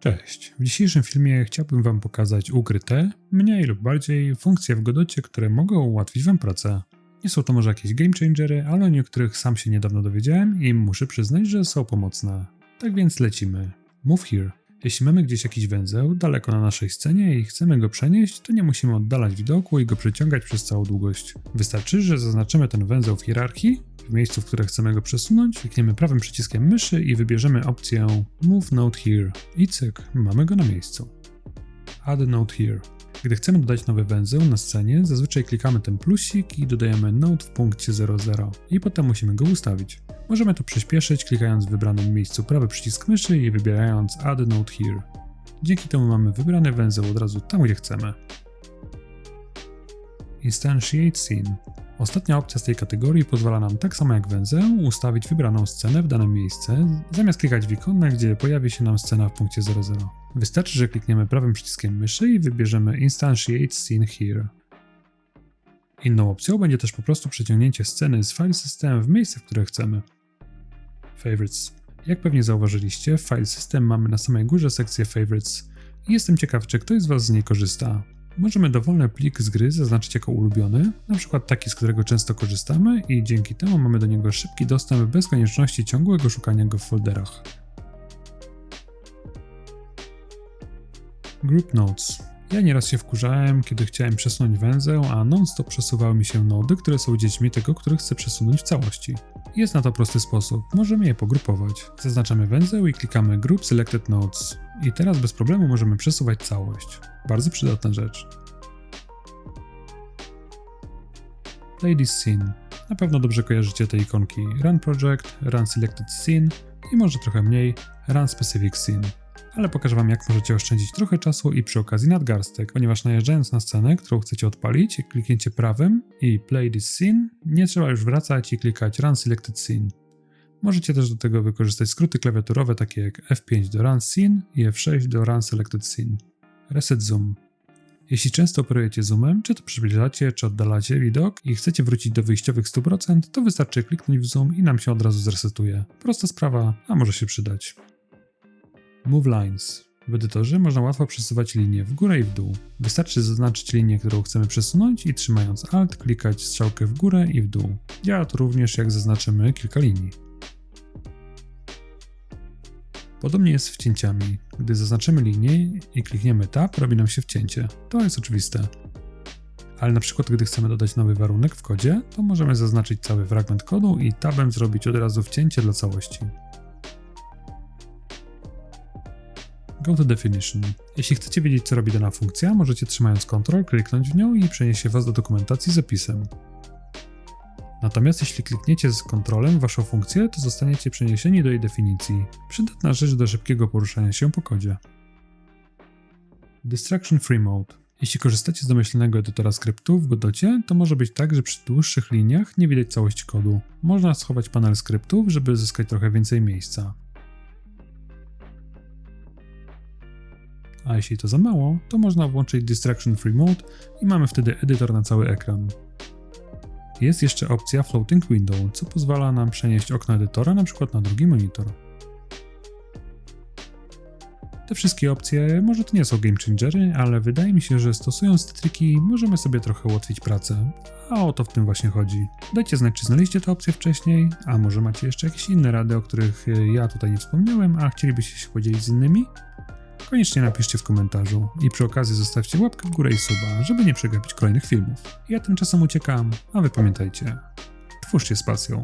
Cześć. W dzisiejszym filmie chciałbym Wam pokazać ukryte, mniej lub bardziej, funkcje w Godocie, które mogą ułatwić Wam pracę. Nie są to może jakieś game changery, ale o niektórych sam się niedawno dowiedziałem i muszę przyznać, że są pomocne. Tak więc lecimy. Move here. Jeśli mamy gdzieś jakiś węzeł daleko na naszej scenie i chcemy go przenieść, to nie musimy oddalać widoku i go przyciągać przez całą długość. Wystarczy, że zaznaczymy ten węzeł w hierarchii, miejscu, w które chcemy go przesunąć, klikniemy prawym przyciskiem myszy i wybierzemy opcję Move Node Here. I cyk, mamy go na miejscu. Add Node Here. Gdy chcemy dodać nowy węzeł na scenie, zazwyczaj klikamy ten plusik i dodajemy node w punkcie 00 i potem musimy go ustawić. Możemy to przyspieszyć klikając w wybranym miejscu prawy przycisk myszy i wybierając Add Node Here. Dzięki temu mamy wybrany węzeł od razu tam, gdzie chcemy. Instantiate Scene. Ostatnia opcja z tej kategorii pozwala nam tak samo jak węzeł ustawić wybraną scenę w danym miejsce, zamiast klikać w ikonę, gdzie pojawi się nam scena w punkcie 00. Wystarczy, że klikniemy prawym przyciskiem myszy i wybierzemy Instantiate Scene Here. Inną opcją będzie też po prostu przeciągnięcie sceny z file system w miejsce, w które chcemy. Favorites. Jak pewnie zauważyliście, w file system mamy na samej górze sekcję Favorites jestem ciekaw, czy ktoś z Was z niej korzysta. Możemy dowolny plik z gry zaznaczyć jako ulubiony, np. taki, z którego często korzystamy i dzięki temu mamy do niego szybki dostęp bez konieczności ciągłego szukania go w folderach. Group Notes. Ja nieraz się wkurzałem, kiedy chciałem przesunąć węzeł, a non-stop przesuwały mi się nody, które są dziećmi tego, który chcę przesunąć w całości. Jest na to prosty sposób, możemy je pogrupować. Zaznaczamy węzeł i klikamy Group Selected Nodes. I teraz bez problemu możemy przesuwać całość. Bardzo przydatna rzecz. This scene. Na pewno dobrze kojarzycie te ikonki Run Project, Run Selected Scene i może trochę mniej Run Specific Scene. Ale pokażę Wam, jak możecie oszczędzić trochę czasu i przy okazji nadgarstek, ponieważ najeżdżając na scenę, którą chcecie odpalić, kliknięcie prawym i Play this scene, nie trzeba już wracać i klikać Run Selected Scene. Możecie też do tego wykorzystać skróty klawiaturowe takie jak F5 do Run Scene i F6 do Run Selected Scene. Reset Zoom. Jeśli często operujecie zoomem, czy to przybliżacie, czy oddalacie widok i chcecie wrócić do wyjściowych 100%, to wystarczy kliknąć w zoom i nam się od razu zresetuje. Prosta sprawa, a może się przydać. Move Lines. W edytorze można łatwo przesuwać linie w górę i w dół. Wystarczy zaznaczyć linię, którą chcemy przesunąć i trzymając Alt klikać strzałkę w górę i w dół. Działa to również jak zaznaczymy kilka linii. Podobnie jest z wcięciami. Gdy zaznaczymy linię i klikniemy Tab, robi nam się wcięcie. To jest oczywiste. Ale na przykład, gdy chcemy dodać nowy warunek w kodzie, to możemy zaznaczyć cały fragment kodu i tabem zrobić od razu wcięcie dla całości. Go to Definition. Jeśli chcecie wiedzieć, co robi dana funkcja, możecie trzymając Ctrl kliknąć w nią i przeniesie Was do dokumentacji z opisem. Natomiast jeśli klikniecie z kontrolem waszą funkcję, to zostaniecie przeniesieni do jej definicji. Przydatna rzecz do szybkiego poruszania się po kodzie. Distraction Free Mode. Jeśli korzystacie z domyślnego edytora skryptów w Godocie, to może być tak, że przy dłuższych liniach nie widać całości kodu. Można schować panel skryptów, żeby zyskać trochę więcej miejsca. A jeśli to za mało, to można włączyć Distraction Free Mode i mamy wtedy edytor na cały ekran. Jest jeszcze opcja Floating Window, co pozwala nam przenieść okno edytora np. na drugi monitor. Te wszystkie opcje może to nie są game changery, ale wydaje mi się, że stosując te triki możemy sobie trochę ułatwić pracę. A o to w tym właśnie chodzi. Dajcie znać, czy znaleźliście te opcje wcześniej, a może macie jeszcze jakieś inne rady, o których ja tutaj nie wspomniałem, a chcielibyście się podzielić z innymi? Koniecznie napiszcie w komentarzu i przy okazji zostawcie łapkę w górę i suba, żeby nie przegapić kolejnych filmów. Ja tymczasem uciekam, a wy pamiętajcie, twórzcie z pasją.